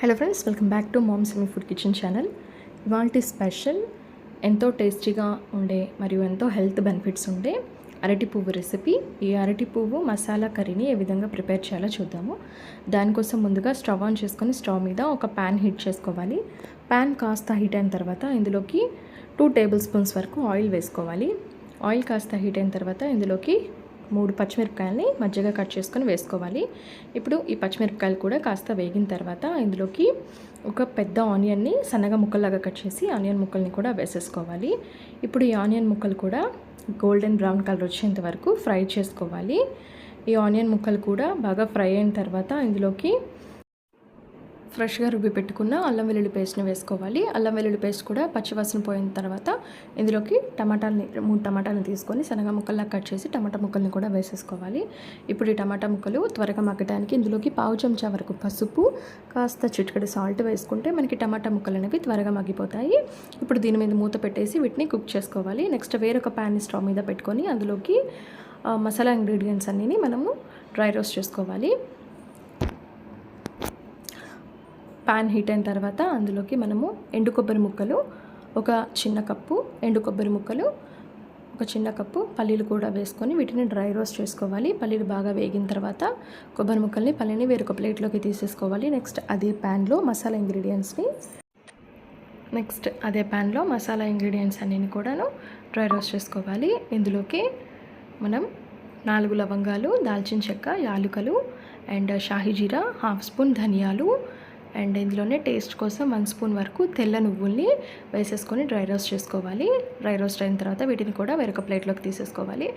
Hello friends welcome back to moms me food kitchen channel ఇవాళ special ఎంతో టేస్టీగా ఉండే మరియు ఎంతో హెల్త్ బెనిఫిట్స్ ఉండే అరటి పువ్వు రెసిపీ ఈ అరటి పువ్వు మసాలా కర్రీని ఏ విధంగా ప్రిపేర్ చేయాలో చూద్దాము. దానికోసం ముందుగా స్టవ్ ఆన్ చేసుకొని స్టవ్ మీద ఒక ప్యాన్ హీట్ చేసుకోవాలి. ప్యాన్ కాస్త హీట్ అయిన తర్వాత ఇందులోకి టూ టేబుల్ స్పూన్స్ వరకు ఆయిల్ వేసుకోవాలి. ఆయిల్ కాస్త హీట్ అయిన తర్వాత ఇందులోకి మూడు పచ్చిమిరపకాయలని మధ్యగా కట్ చేసుకొని వేసుకోవాలి. ఇప్పుడు ఈ పచ్చిమిరపకాయలు కూడా కాస్త వేగిన తర్వాత ఇందులోకి ఒక పెద్ద ఆనియన్ని సన్నగా ముక్కల్లాగా కట్ చేసి ఆనియన్ ముక్కల్ని కూడా వేసేసుకోవాలి. ఇప్పుడు ఈ ఆనియన్ ముక్కలు కూడా గోల్డెన్ బ్రౌన్ కలర్ వచ్చేంత వరకు ఫ్రై చేసుకోవాలి. ఈ ఆనియన్ ముక్కలు కూడా బాగా ఫ్రై అయిన తర్వాత ఇందులోకి ఫ్రెష్గా రుబ్బి పెట్టుకున్న అల్లం వెల్లుల్లి పేస్ట్ని వేసుకోవాలి. అల్లం వెల్లుల్లి పేస్ట్ కూడా పచ్చివాసన పోయిన తర్వాత ఇందులోకి టమాటాలని మూడు టమాటాలను తీసుకొని శనగ ముక్కల్లా కట్ చేసి టమాటా ముక్కల్ని కూడా వేసేసుకోవాలి. ఇప్పుడు ఈ టమాటా ముక్కలు త్వరగా మగ్గడానికి ఇందులోకి పావు చెంచా వరకు పసుపు కాస్త చిటికడి సాల్ట్ వేసుకుంటే మనకి టమాటా ముక్కలు అనేవి త్వరగా మగ్గిపోతాయి. ఇప్పుడు దీని మీద మూత పెట్టేసి వీటిని కుక్ చేసుకోవాలి. నెక్స్ట్ వేరొక ప్యాన్ స్టవ్ మీద పెట్టుకొని అందులోకి మసాలా ఇంగ్రీడియంట్స్ అన్నీ మనము డ్రై రోస్ట్ చేసుకోవాలి. పాన్ హీట్ అయిన తర్వాత అందులోకి మనము ఎండు కొబ్బరి ముక్కలు ఒక చిన్న కప్పు ఎండు కొబ్బరి ముక్కలు ఒక చిన్న కప్పు పల్లీలు కూడా వేసుకొని వీటిని డ్రై రోస్ట్ చేసుకోవాలి. పల్లీలు బాగా వేగిన తర్వాత కొబ్బరి ముక్కల్ని పల్లీని వేరొక ప్లేట్లోకి తీసేసుకోవాలి. నెక్స్ట్ అదే ప్యాన్లో మసాలా ఇంగ్రీడియంట్స్ని నెక్స్ట్ అదే ప్యాన్లో మసాలా ఇంగ్రీడియంట్స్ అన్నీ కూడాను డ్రై రోస్ట్ చేసుకోవాలి. ఇందులోకి మనం నాలుగు లవంగాలు దాల్చిన చెక్క యాలుకలు and shahi jeera half spoon ధనియాలు అండ్ ఇందులోనే టేస్ట్ కోసం వన్ స్పూన్ వరకు తెల్ల నువ్వుల్ని వేసేసుకొని డ్రై రోస్ట్ చేసుకోవాలి. డ్రై రోస్ట్ అయిన తర్వాత వీటిని కూడా వేరొక ప్లేట్లోకి తీసేసుకోవాలి.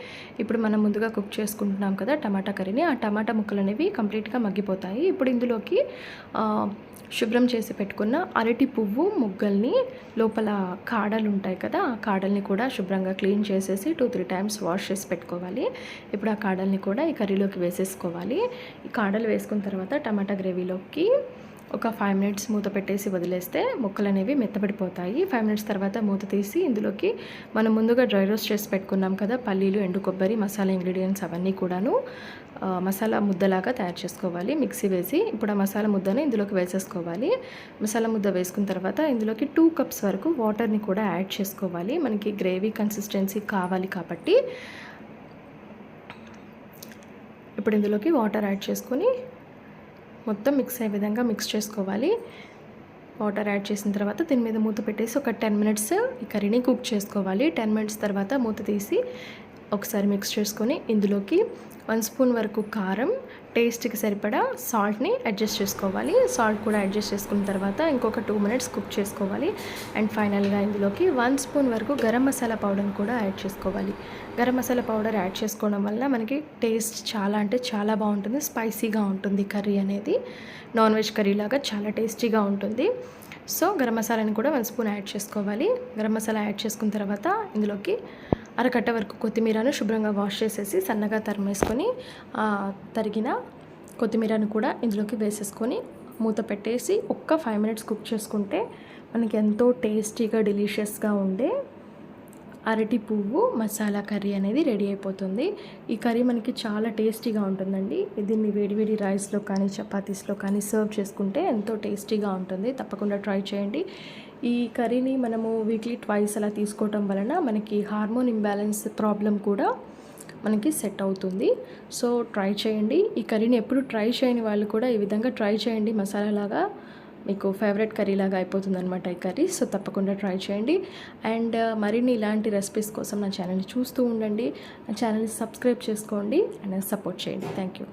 ఇప్పుడు మనం ముందుగా కుక్ చేసుకుంటున్నాం కదా టమాటా కర్రీని ఆ టమాటా ముక్కలు అనేవి కంప్లీట్గా మగ్గిపోతాయి. ఇప్పుడు ఇందులోకి శుభ్రం చేసి పెట్టుకున్న అరటి పువ్వు ముగ్గల్ని లోపల కాడలు ఉంటాయి కదా ఆ కాడల్ని కూడా శుభ్రంగా క్లీన్ చేసేసి టూ త్రీ టైమ్స్ వాష్ చేసి పెట్టుకోవాలి. ఇప్పుడు ఆ కాడల్ని కూడా ఈ కర్రీలోకి వేసేసుకోవాలి. ఈ కాడలు వేసుకున్న తర్వాత టమాటా గ్రేవీలోకి ఒక ఫైవ్ మినిట్స్ మూత పెట్టేసి వదిలేస్తే ముక్కలు అనేవి మెత్తబడిపోతాయి. ఫైవ్ మినిట్స్ తర్వాత మూత తీసి ఇందులోకి మనం ముందుగా డ్రై రోస్ట్ చేసి పెట్టుకున్నాం కదా పల్లీలు ఎండు కొబ్బరి మసాలా ఇంగ్రీడియంట్స్ అవన్నీ కూడాను మసాలా ముద్దలాగా తయారు చేసుకోవాలి. మిక్సీ వేసి ఇప్పుడు ఆ మసాలా ముద్దను ఇందులోకి వేసేసుకోవాలి. మసాలా ముద్ద వేసుకున్న తర్వాత ఇందులోకి టూ కప్స్ వరకు వాటర్ని కూడా యాడ్ చేసుకోవాలి. మనకి గ్రేవీ కన్సిస్టెన్సీ కావాలి కాబట్టి. ఇప్పుడు ఇందులోకి వాటర్ యాడ్ చేసుకొని మొత్తం మిక్స్ అయ్యే విధంగా మిక్స్ చేసుకోవాలి. వాటర్ యాడ్ చేసిన తర్వాత దీని మీద మూత పెట్టేసి ఒక టెన్ మినిట్స్ ఈ కర్రీని కుక్ చేసుకోవాలి. టెన్ మినిట్స్ తర్వాత మూత తీసి ఒకసారి మిక్స్ చేసుకొని ఇందులోకి వన్ స్పూన్ వరకు కారం టేస్ట్కి సరిపడా సాల్ట్ని అడ్జస్ట్ చేసుకోవాలి. సాల్ట్ కూడా అడ్జస్ట్ చేసుకున్న తర్వాత ఇంకొక టూ మినిట్స్ కుక్ చేసుకోవాలి. అండ్ ఫైనల్గా ఇందులోకి వన్ స్పూన్ వరకు గరం మసాలా పౌడర్ని కూడా యాడ్ చేసుకోవాలి. గరం మసాలా పౌడర్ యాడ్ చేసుకోవడం వల్ల మనకి టేస్ట్ చాలా అంటే చాలా బాగుంటుంది. స్పైసీగా ఉంటుంది కర్రీ అనేది. నాన్ వెజ్ కర్రీ లాగా చాలా టేస్టీగా ఉంటుంది. సో గరం మసాలాని కూడా వన్ స్పూన్ యాడ్ చేసుకోవాలి. గరం మసాలా యాడ్ చేసుకున్న తర్వాత ఇందులోకి అరకట్ట వరకు కొత్తిమీరను శుభ్రంగా వాష్ చేసేసి సన్నగా తరిమేసుకొని తరిగిన కొత్తిమీరను కూడా ఇందులోకి వేసేసుకొని మూత పెట్టేసి ఒక్క ఫైవ్ మినిట్స్ కుక్ చేసుకుంటే మనకి ఎంతో టేస్టీగా డెలీషియస్గా ఉండే అరటి పువ్వు మసాలా కర్రీ అనేది రెడీ అయిపోతుంది. ఈ కర్రీ మనకి చాలా టేస్టీగా ఉంటుందండి. దీన్ని వేడివేడి రైస్లో కానీ చపాతీస్లో కానీ సర్వ్ చేసుకుంటే ఎంతో టేస్టీగా ఉంటుంది. తప్పకుండా ట్రై చేయండి. ఈ కర్రీని మనము వీక్లీ ట్వైస్ అలా తీసుకోవటం వలన మనకి హార్మోన్ ఇంబ్యాలెన్స్ ప్రాబ్లం కూడా మనకి సెట్ అవుతుంది. సో ట్రై చేయండి. ఈ కర్రీని ఎప్పుడు ట్రై చేయని వాళ్ళు కూడా ఈ విధంగా ట్రై చేయండి. మసాలాలాగా లాగా మీకు ఫేవరెట్ కర్రీ లాగా అయిపోతుంది అనమాట ఈ కర్రీ సో తప్పకుండా ట్రై చేయండి. అండ్ uh, మరిన్ని ఇలాంటి రెసిపీస్ కోసం నా ఛానల్ని చూస్తూ ఉండండి. నా ఛానల్ని సబ్స్క్రైబ్ చేసుకోండి. అండ్ సపోర్ట్ చేయండి. Thank you